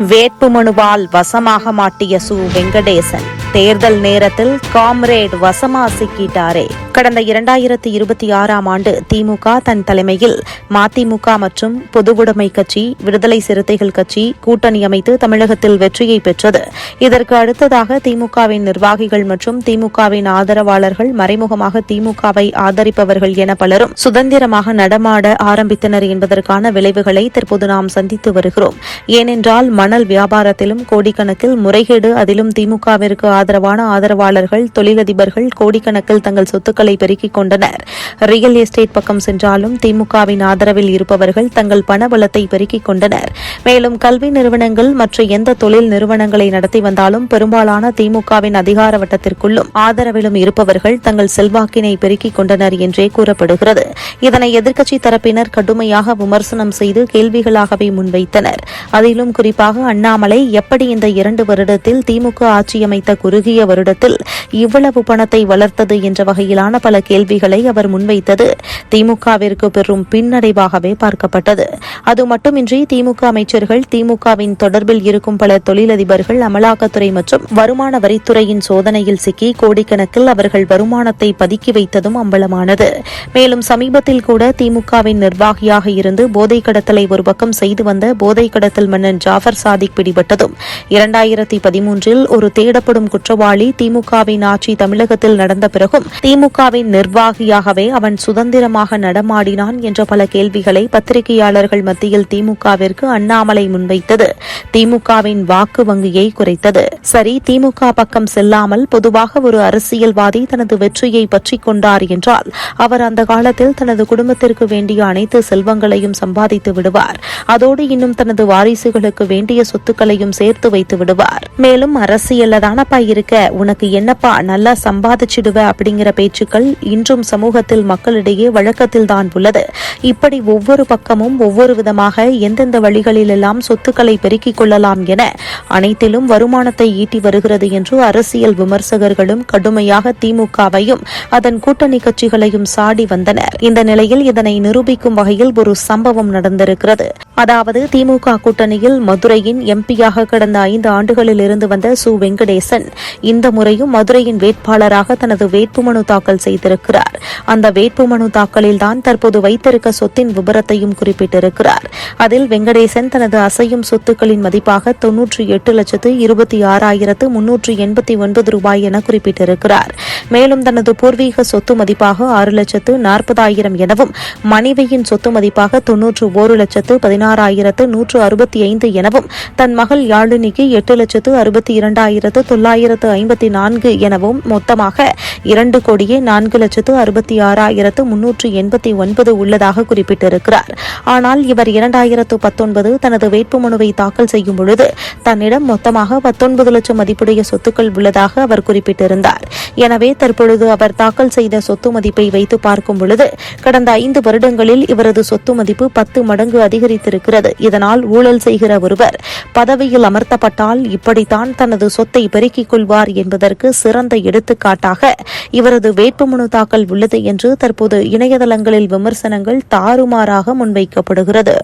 வேட்புமனுவால் வசமாக மாட்டிய சு. வெங்கடேசன். தேர்தல் நேரத்தில் காம்ரேட் வசமா சிக்கிட்டாரே கடந்த இரண்டாயிரத்தி இருபத்தி ஆறாம் ஆண்டு திமுக தன் தலைமையில் மதிமுக மற்றும் பொதுவுடைமை கட்சி விடுதலை சிறுத்தைகள் கட்சி கூட்டணி அமைத்து தமிழகத்தில் வெற்றியை பெற்றது. இதற்கு அடுத்ததாக திமுகவின் நிர்வாகிகள் மற்றும் திமுகவின் ஆதரவாளர்கள் மறைமுகமாக திமுகவை ஆதரிப்பவர்கள் என பலரும் சுதந்திரமாக நடமாட ஆரம்பித்தனர் என்பதற்கான விளைவுகளை தற்போது நாம் சந்தித்து வருகிறோம். ஏனென்றால் மணல் வியாபாரத்திலும் கோடிக்கணக்கில் முறைகேடு அதிலும் திமுகவிற்கு ஆதரவான ஆதரவாளர்கள் தொழிலதிபர்கள் கோடிக்கணக்கில் தங்கள் சொத்துக்களை வாக்குகளை பெருக்கிக் கொண்டனர். ரியல் எஸ்டேட் பக்கம் சென்றாலும் திமுகவின் ஆதரவில் இருப்பவர்கள் தங்கள் பணபலத்தை பெருக்கிக் கொண்டனர். மேலும் கல்வி நிறுவனங்கள் மற்ற எந்த தொழில் நிறுவனங்களை நடத்தி வந்தாலும் பெரும்பாலான திமுகவின் அதிகார வட்டத்திற்குள்ளும் ஆதரவிலும் இருப்பவர்கள் தங்கள் செல்வாக்கினை பெருக்கிக் கொண்டனர் என்றே கூறப்படுகிறது. இதனை எதிர்க்கட்சி தரப்பினர் கடுமையாக விமர்சனம் செய்து கேள்விகளாகவே முன்வைத்தனர். அதிலும் குறிப்பாக அண்ணாமலை எப்படி இந்த இரண்டு வருடத்தில் திமுக ஆட்சியமைத்த குறுகிய வருடத்தில் இவ்வளவு பணத்தை வளர்த்தது என்ற வகையிலான பல கேள்விகளை அவர் முன்வைத்தது. திமுகவிற்கு பெரும் பின்னடைவாகவே பார்க்கப்பட்டது. அது மட்டுமின்றி திமுக அமைச்சர்கள் திமுகவின் தொடர்பில் இருக்கும் பல தொழிலதிபர்கள் அமலாக்கத்துறை மற்றும் வருமான வரித்துறையின் சோதனையில் சிக்கி கோடிக்கணக்கில் அவர்கள் வருமானத்தை பதுக்கி வைத்ததும் அம்பலமானது. மேலும் சமீபத்தில் கூட திமுகவின் நிர்வாகியாக இருந்து போதை கடத்தலை ஒரு பக்கம் செய்து வந்த போதை கடத்தல் மன்னன் ஜாஃபர் சாதிக் பிடிபட்டதும் இரண்டாயிரத்தி பதிமூன்றில் ஒரு தேடப்படும் குற்றவாளி திமுகவின் ஸ்டாலின் ஆட்சி தமிழகத்தில் நடந்த பிறகும் திமுகவின் நிர்வாகியாகவே அவன் சுதந்திரமாக நடமாடினான் என்ற பல கேள்விகளை பத்திரிகையாளர்கள் மத்தியில் திமுகவிற்கு அண்ணாமலை முன்வைத்தது. திமுகவின் வாக்கு வங்கியை குறைத்தது. சரி திமுக பக்கம் செல்லாமல் பொதுவாக ஒரு அரசியல்வாதி தனது வெற்றியை பற்றிக் கொண்டார் என்றால் அவர் அந்த காலத்தில் தனது குடும்பத்திற்கு வேண்டிய அனைத்து செல்வங்களையும் சம்பாதித்து விடுவார். அதோடு இன்னும் தனது வாரிசுகளுக்கு வேண்டிய சொத்துக்களையும் சேர்த்து வைத்து விடுவார். மேலும் அரசியல்ல தானப்பா இருக்க உனக்கு என்னப்பா கண்டிப்பா நல்லா சம்பாதிச்சிடுவ அப்படிங்கிற பேச்சுக்கள் இன்றும் சமூகத்தில் மக்களிடையே வழக்கத்தில் தான் உள்ளது. இப்படி ஒவ்வொரு பக்கமும் ஒவ்வொரு விதமாக எந்தெந்த வழிகளில் எல்லாம் சொத்துக்களை பெருக்கிக் கொள்ளலாம் என அனைத்திலும் வருமானத்தை ஈட்டி வருகிறது என்று அரசியல் விமர்சகர்களும் கடுமையாக திமுகவையும் அதன் கூட்டணி கட்சிகளையும் சாடி வந்தனர். இந்த நிலையில் இதனை நிரூபிக்கும் வகையில் ஒரு சம்பவம் நடந்திருக்கிறது. அதாவது திமுக கூட்டணியில் மதுரையின் எம்பியாக கடந்த ஐந்து ஆண்டுகளில் இருந்து வந்த சு. வெங்கடேசன். இந்த முறையும் மதுரை மதுரையின் வேட்பாளராக தனது வேட்புமனு தாக்கல் செய்திருக்கிறார். அந்த வேட்புமனு தாக்கலில் தான் தற்போது வைத்திருக்க சொத்தின் விபரத்தையும் குறிப்பிட்டிருக்கிறார். அதில் வெங்கடேசன் தனது அசையும் சொத்துக்களின் மதிப்பாக தொன்னூற்றி எட்டு லட்சத்து இருபத்தி ஆறாயிரத்து முன்னூற்று எண்பத்தி ஒன்பது ரூபாய் என குறிப்பிட்டிருக்கிறார். மேலும் தனது பூர்வீக சொத்து மதிப்பாக ஆறு லட்சத்து நாற்பதாயிரம் எனவும் மனைவியின் சொத்து மதிப்பாக தொன்னூற்று ஒரு லட்சத்து பதினாறாயிரத்து நூற்று அறுபத்தி ஐந்து எனவும் தன் மகள் யாழினிக்கு எட்டு லட்சத்து அறுபத்தி இரண்டாயிரத்து தொள்ளாயிரத்து ஐம்பத்தி நான்கு எனவும் மொத்தமாக இரண்டு கோடியே நான்கு லட்சத்து அறுபத்தி ஆறாயிரத்து முன்னூற்று எண்பத்தி ஒன்பது உள்ளதாக குறிப்பிட்டிருக்கிறார். ஆனால் இவர் இரண்டாயிரத்து பத்தொன்பது தனது வேட்புமனுவை தாக்கல் செய்யும் பொழுது தன்னிடம் மொத்தமாக பத்தொன்பது லட்சம் மதிப்புடைய சொத்துக்கள் உள்ளதாக அவர் குறிப்பிட்டிருந்தார். எனவே தற்பொழுது அவர் தாக்கல் செய்த சொத்து மதிப்பை வைத்து பார்க்கும் பொழுது கடந்த ஐந்து வருடங்களில் இவரது சொத்து மதிப்பு பத்து மடங்கு அதிகரித்திருக்கிறது. இதனால் ஊழல் செய்கிற ஒருவர் பதவியில் அமர்த்தப்பட்டால் இப்படித்தான் தனது சொத்தை பெருக்கிக் கொள்வார் என்பதற்கு சிறந்த எடுத்துக்காட்டாக இவரது வேட்புமனு தாக்கல் உள்ளது என்று தற்போது இணையதளங்களில் விமர்சனங்கள் தாறுமாறாக முன்வைக்கப்படுகிறது.